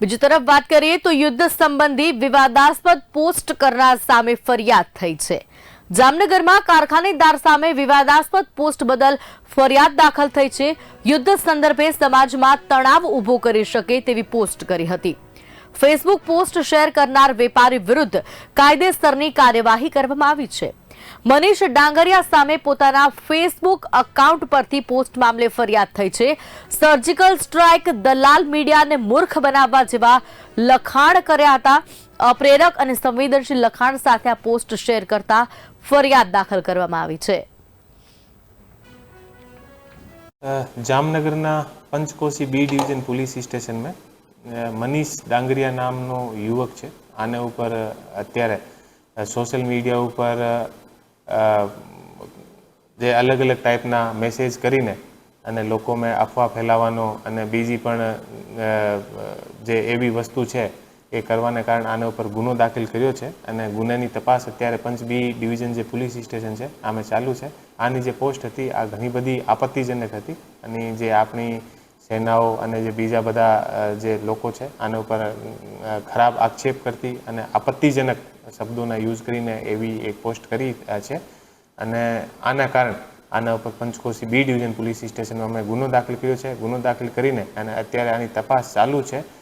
બીજી તરફ વાત કરીએ તો યુદ્ધ સંબંધી વિવાદાસ્પદ પોસ્ટ કરનાર સામે ફરિયાદ થઈ છે. જામનગરમાં કારખાનેદાર સામે વિવાદાસ્પદ પોસ્ટ બદલ ફરિયાદ દાખલ થઈ છે. યુદ્ધ સંદર્ભે સમાજમાં તણાવ ઊભો કરી શકે તેવી પોસ્ટ કરી હતી. ફેસબુક પોસ્ટ શેર કરનાર વેપારી વિરુદ્ધ કાયદેસરની કાર્યવાહી કરવામાં આવી છે. મનીષ ડાંગરિયા સામે પોતાના ફેસબુક અકાઉન્ટ પરથી પોસ્ટ મામલે ફરિયાદ થઈ છે. સર્જિકલ સ્ટ્રાઇક દલાલ મીડિયાને મૂર્ખ બનાવવા જેવા લખાણ કર્યા હતા. અપ્રેરક અને સંવેદનશીલ લખાણ સાથે આ પોસ્ટ શેર કરતા ફરિયાદ દાખલ કરવામાં આવી છે. જામનગરના પંચકોશી બી ડિવિઝન પોલીસ સ્ટેશનમાં મનીષ ડાંગરિયા નામનો યુવક છે. આને ઉપર અત્યારે સોશિયલ મીડિયા ઉપર જે અલગ અલગ ટાઈપના મેસેજ કરીને અને લોકોમાં અફવા ફેલાવવાનો અને બીજી પણ જે એવી વસ્તુ છે એ કરવાને કારણે આના ઉપર ગુનો દાખલ કર્યો છે અને ગુનાની તપાસ અત્યારે પંચ બી ડિવિઝન જે પોલીસ સ્ટેશન છે, આમે ચાલુ છે. આની જે પોસ્ટ હતી, આ ઘણી બધી આપત્તિજનક હતી અને જે આપણી સેનાઓ અને જે બીજા બધા જે લોકો છે, આના ઉપર ખરાબ આક્ષેપ કરતી અને આપત્તિજનક શબ્દોના યુઝ કરીને એવી એક પોસ્ટ કરી છે. અને આના કારણે, આના ઉપર પંચકોશી બી ડિવિઝન પોલીસ સ્ટેશનમાં અમે ગુનો દાખલ કર્યો છે. ગુનો દાખલ કરીને અને અત્યારે આની તપાસ ચાલુ છે.